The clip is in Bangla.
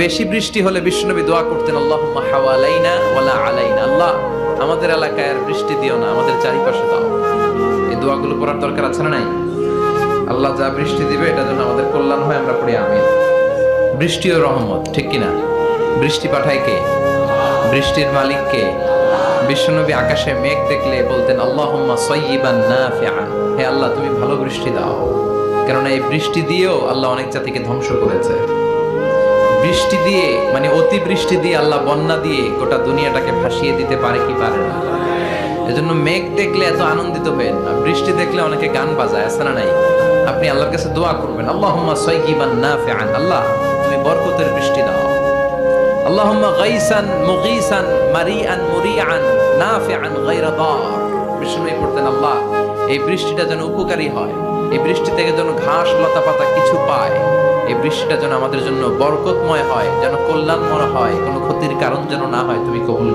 বেশি বৃষ্টি হলে বিষ্ণুনবী দোয়া করতেন আল্লাহ হাওয়ালাইনা ওয়ালা আলাইনা। আল্লাহ, আমাদের এলাকায় আর বৃষ্টি দিও না, আমাদের চারিপাশে দাও। এই দোয়াগুলো পড়ার দরকার আছে না নাই? আল্লাহ যা বৃষ্টি দিবে এটা যেন আমাদের কল্যাণ হয়, আমরা পড়ি, আমিন। বৃষ্টি ও রহমত, ঠিক কিনা? বৃষ্টি পাঠায় কে? বৃষ্টির মালিক কে? বিশ্বনবী আকাশে মেঘ দেখলে বলতেন, আল্লাহুম্মা সাইয়িবান নাফিআন। হে আল্লাহ, তুমি ভালো বৃষ্টি দাও। কেননা এই বৃষ্টি দিয়েও আল্লাহ অনেক জাতিকে ধ্বংস করেছে। বৃষ্টি দিয়ে মানে অতি বৃষ্টি দিয়ে, আল্লাহ বন্যা দিয়ে গোটা দুনিয়াটাকে ভাসিয়ে দিতে পারে কি পারে না। এজন্য মেঘ দেখলে এত আনন্দিত হবেন না বৃষ্টি দেখলে অনেকে গান বাজায়, আছে না নাই? আপনি আল্লাহর কাছে দোয়া করবেন, আল্লাহুম্মা সাইয়িবান নাফিআন আল্লাহ, তুমি বরকতের বৃষ্টি দাও। আল্লাহ, এই বৃষ্টিটা যেন উপকারী হয়। এই বৃষ্টি থেকে যেন ঘাস লতা পাতা কিছু পায়। এই বৃষ্টিটা যেন আমাদের জন্য বরকতময় হয়, যেন কল্যাণময় হয়, কোনো ক্ষতির কারণ যেন না হয়, তুমি কবুল